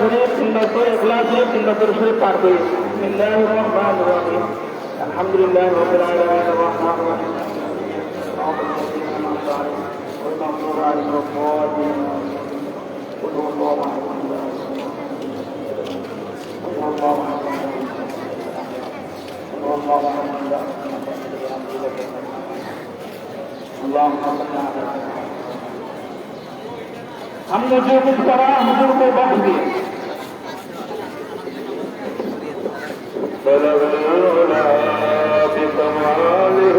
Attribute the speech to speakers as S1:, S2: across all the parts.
S1: শরীফ সুন্নত ইখলাস শরীফ সুন্নত শরীফ পাঠ করি বিসমিল্লাহির রহমানির রহিম আলহামদুলিল্লাহ রাব্বিল আলামিন আর রহমানির রহিম والمغفور عليهم الضالين قل هو الله احد قل هو الله احد قل العلا بكماله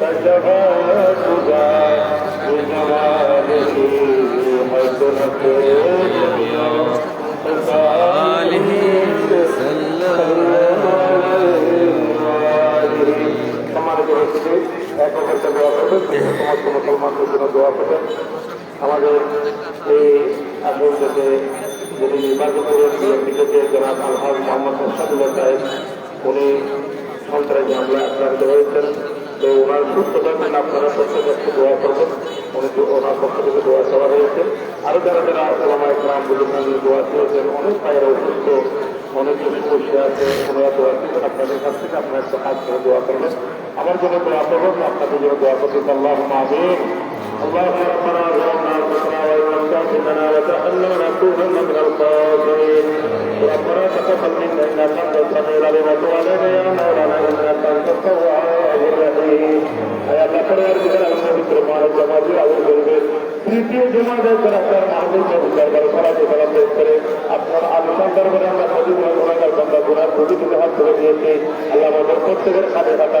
S1: فشفى الهدى بجماله حسنت جميع خصاله সম্মানিত হচ্ছে এক একটা দোয়া করবেন সমস্ত মুসলমানদের জন্য দোয়া করবেন আমাদের এই আসলটাতে যিনি নির্বাচন হয়েছিলেন ব্রিগেডিয়ার জনাব আলহাজ মোহাম্মদ মোসাদুল্লাহ সাহেব উনি সন্ত্রাসী হামলায় আক্রান্ত হয়েছেন। তো ওনার সুস্থতার জন্য আপনারা সত্য পক্ষে দোয়া করবেন। উনি ওনার পক্ষ থেকে দোয়া করা হয়েছে। আরও যারা যারা ওলামা ইকরাম বুলুকান দোয়া করেছেন অনেক পায়ের অসুস্থ অনেক কিছু বসে আছে, ওনারা দোয়া করবেন আপনাদের কাছ থেকে আপনার একটু হাত ধরে দোয়া করবেন। আমার জন্য দোয়া করবেন, আপনাদের জন্য দোয়া করতে আল্লাহ মাহবুব আল্লাহ আপনারা لم تغفر لنا وترحمنا لنكونن من الخاسرين ربنا تقبل منا انك انت السميع العليم وتب علينا يا مولانا انك انت التواب الرحيم يا الله পরিবার দিকে আমাদের পবিত্র মানব সমাজে আবির করবে তৃতীয় জমাদের সরকার মাহবুব সরকার সরাতে সালাম পেশ করে আপনার আলোচনা দরবারে আমরা সজি গুণাগার বন্ধা গুণার প্রতি থেকে হাত ধরে দিয়েছি আল্লাহ আমাদের প্রত্যেকের খাতে খাতা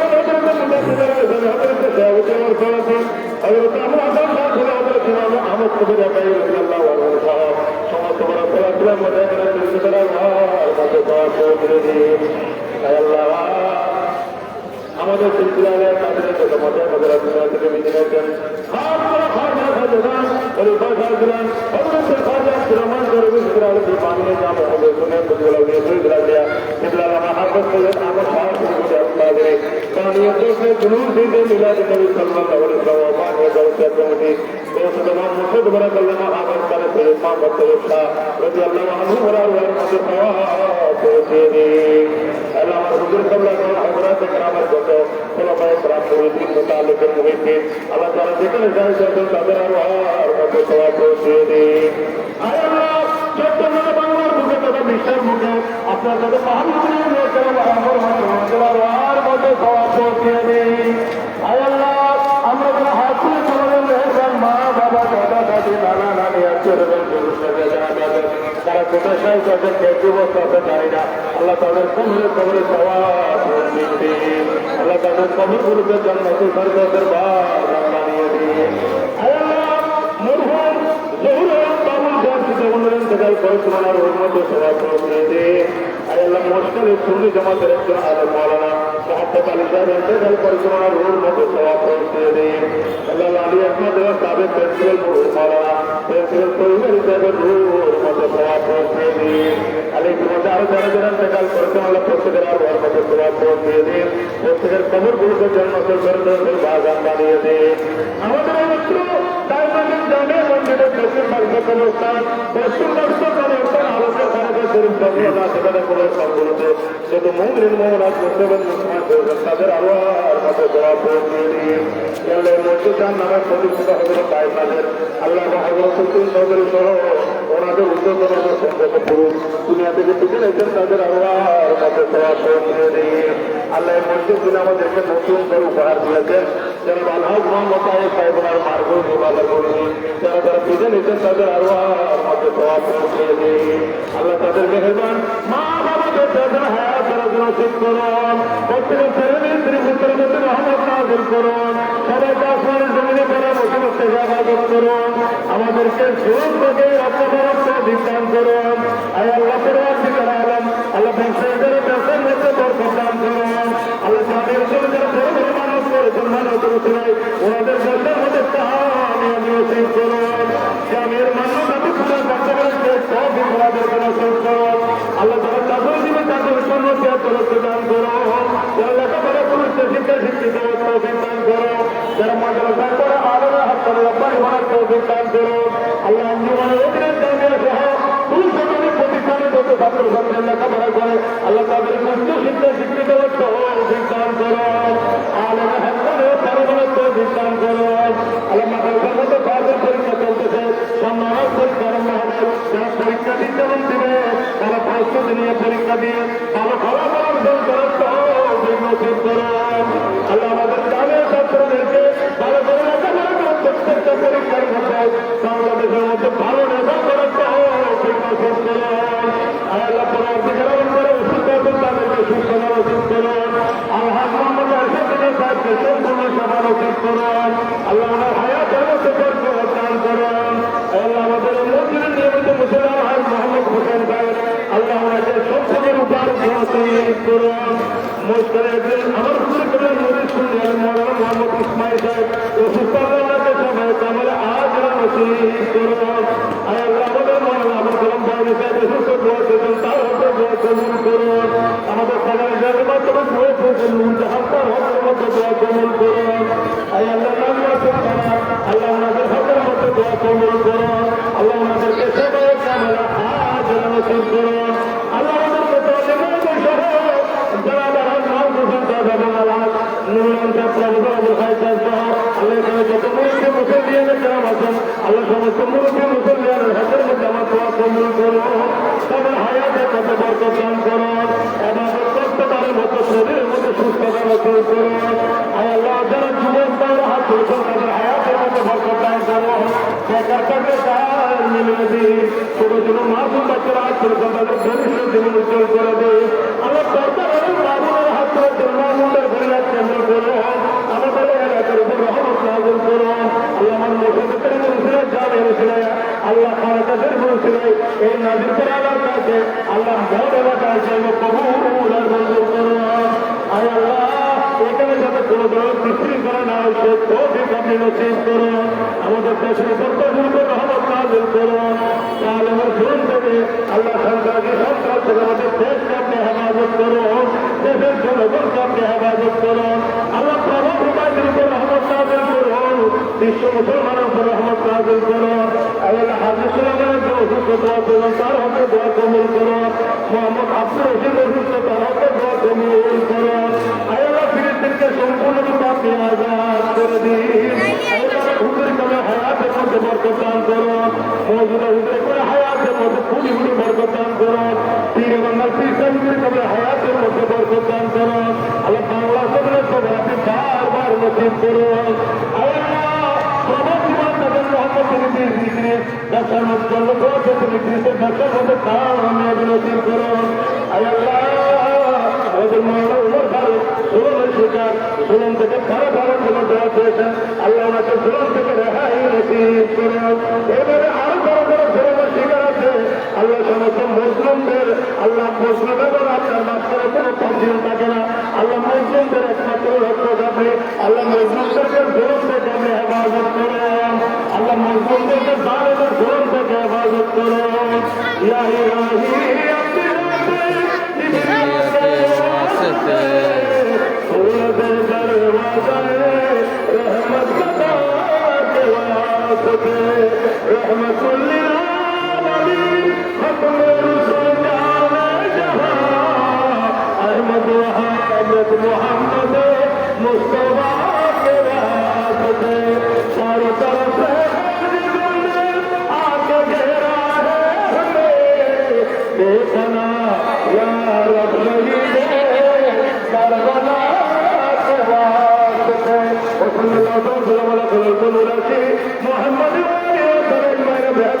S1: আমাদের সিলসিলায় তাদের যত মজা মজা আপনারা থেকে বিজয় করেন হাত করে খাজা খাজান বলে খাজা হযরত খাজা সুলাইমান করে বিসরাল দি পানিয়ে যা হবে শুনে বুঝলা দিয়ে দিয়া ইবলা আমা হাফেজ সৈয়দ আহমদ শাহ করে কারণ এদেশে জুলুম দিতে মিলাদে নবী সাল্লাল্লাহু আলাইহি ওয়া সাল্লাম এর দরকার কমিটি বেসদমা মুসদ বড় কল্লামা আহমদ করে ফেরে মা বকরে শাহ রাজি আল্লাহু আনহু বড় ওয়ার মধ্যে সওয়াব করে দে আল্লাহ হুজুর সাল্লাল্লাহু আলাইহি ওয়া সাল্লাম کرامত যত খোলাফায়ে کرام মুরিদিন মুতালিক মুহিদ্দিন আল্লাহ তাআলা যেখানে যায় সেখানে তাদের আর ওয়ার মধ্যে সওয়াব করে দে আল্লাহ যত মনে বাংলার বুকে তথা বিশ্বের মুখে আপনার কাছে পাহাড় করে নিয়ে গেলাম, আমার মনে বাবা তারা কোথায় সাহেব তাদের কে অবস্থা আছে, জানি না। আল্লাহ তাদের কবরে কবরে আল্লাহ তাদের কবরগুলোকে জন্মতে সরকারের বার বানিয়ে দিন আয় মরহুম জহুরুল বাবুল জাতিতে উন্নয়ন থেকে পরিচালনার উন্নত সেবা পৌঁছে দিন আল্লাহ মুশকিলের সুন্নি জামাতের একজন আলম মাওলানা মোহাম্মদ আলী সাহেব ইন্তেকাল পরিচালনার উন্নত সেবা পৌঁছে দিন। আল্লাহ আলী আহমদ সাবেক প্রিন্সিপাল মুরুল মাওলানা প্রিন্সিপাল তৈরি সাহেবের রুর মতো সেবা পৌঁছে দিন। আলী তোমাদের আরও যারা যারা ইন্তেকাল করেছেন, আল্লাহ প্রত্যেকের আরও ওর মতো সেবা পৌঁছে দিন। প্রত্যেকের কবরগুলোকে জন্মতে সরকারের বাগান বানিয়ে দিন। আমাদের আলোচনা সফলতা সেখানে কবরস্থানগুলোতে শুধু মুমিন মোহনাথ মুসলিম মুসলমান তাদের আর মতো জবাব পৌঁছে দিন কেবলের মসজিদার নামে প্রতিষ্ঠিত হজরত বাইমাদের আল্লাহ হজরত সুদ্দিন চৌধুরী সহ ওনাদের উদ্যোগতর সম্পর্ক পুরুষ দুনিয়া থেকে পিছিয়ে রেখেছেন তাদের আর মতো জবাব পৌঁছে দিন আল্লাহ মসজিদ দিন আমাদেরকে নতুন করে উপহার দিয়েছেন যেন আলহাজ মোহাম্মদ সাহেব ওনার মার্গ নিবাদা করছি যারা যারা পিছিয়ে নিচ্ছেন তাদের আরও আল্লাহ তাদের মেহরবান মা বাবাদের যাদের হায়াত নসিব করুন প্রত্যেকের ছেলে মেয়ে স্ত্রী পুত্রের মধ্যে রহমত নাজিল করুন সবাইকে আসমানের জমিনে করা মুসিবত থেকে আবাদত করুন আমাদেরকে সুখ থেকে রক্তবরক্ত বিজ্ঞান করুন আয় আল্লাহ থেকে আলম আল্লাহ ব্যবসায়ীদের ব্যবসার মধ্যে বরকত দান করুন আল্লাহ তাদের জন্য যারা বড় ওনাদের মধ্যে কাহানিয়াম নসিব করুন গ্রামের মানুষ আমি খুলে বাচ্চাদেরকে বিপদের নসিব করুন আল্লাহ তারা চাকরি দিবে তাদের জন্য তরফ দান করো। যারা লেখাপড়া করছে, শিক্ষা শিক্ষিত, তৌফিক দান করো। যারা মাদ্রাসা করে আলাদা হাত করে রব্বানি হওয়ার তৌফিক দান করো। আল্লাহ আঞ্জুমানের অগ্রের দামিয়া সহ প্রতিষ্ঠানে যত ছাত্র ছাত্রীরা লেখাপড়া করে, আল্লাহ তাদের উচ্চ শিক্ষা শিক্ষিত তৌফিক দান করো। আলাদা হাত করে পরমাণু তৌফিক দান করো। দিয়ে ভালো ফলাফল অর্জন করার নসিব করুন আল্লাহ আমাদের গ্রামের ছাত্রদেরকে ভালো করে লেখাপড়া করে প্রত্যেকটা পরীক্ষার মধ্যে বাংলাদেশের মধ্যে ভালো নেশা করার তৌফিক নসিব করুন আল্লাহ করুন করুন। আল্লাহ মুসলিম একজন আমার শুরু করেন মরিদ শুনলেন মৌলানা মোহাম্মদ ইসমাইল সাহেব অসুস্থ আল্লাহকে সবাই কামলে আজ নসিব করুন আল্লাহ, আমাদের মৌলানা আবুল কালাম হাতে আমাদের সবাই সাহেবের মাধ্যমে দোয়া কবুল নুন জাহান্নার সুস্থতা রক্ষণ করো আর আল্লাহ যারা যুবক তারা হাত তুলছেন তাদের হায়াতের মধ্যে বরকত দান করো বেকার তাদের কাজ মিলিয়ে দিই ছোট ছোট মাসুম বাচ্চারা হাত তুলছেন তাদের ভবিষ্যৎ জীবন উজ্জ্বল করে হাত করো আল্লাহ আমার মুসলিমের মুসলিমের জানে মুসলিম আল্লাহ খারাপের মুসলিম এই নাজির করে আল্লাহর কাছে আল্লাহ ভোট এলাকায় জন্য কবুল আপনি নসিব করো, আমাদের দেশের কবুল রহমত নাজল করো। তাহলে আমার শুরু থেকে আল্লাহ সন্ত্রাসী সন্ত্রাস থেকে আমাদের দেশকে আপনি হেফাজত করো, দেশের জনগণকে আপনি হেফাজত করো। আল্লাহ প্রভাব হুমায়ুর রহমত নাজল করো, বিশ্ব মুসলমানের উপর রহমত নাজল করো। আল্লাহ হাজির সুলামের যে অসুস্থ তার হকে দোয়া কবুল করো। মৌজুদা হুজুর করে হায়াতের মধ্যে ফুলি ফুলি বরকত দান করো। পীর বাংলার পীর কালে হায়াতের মধ্যে বরকত দান করো। আল্লাহ বাংলা সদরের সবাই আপনি বারবার নসিব করো আল্লাহ প্রবাসী বান্ধবের রহমত তিনি দিয়ে দিয়েছিলেন ব্যবসার মধ্যে ব্যবসার মধ্যে, তার আমি নসিব করো আল্লাহ করুন এবারে আরও বড় বড় সুলমের শিকার আছে আল্লাহ সমস্ত মুসলিমদের আল্লাহ মুসলিম এবং আপনার মাঝখানে কোনো তফসিল থাকে না আল্লাহ মুসলিমদের একমাত্র রক্ষক আপনি আল্লাহ মুসলিমদেরকে সুলম থেকে আপনি হেফাজত করুন আল্লাহ মুসলিমদেরকে জালেমের সুলম থেকে হেফাজত করুন ইয়া ইলাহি আপনি পথে রহমতুল্লিল আহমদ আহমদ মোহাম্মদ মুস্তফা সারতা لا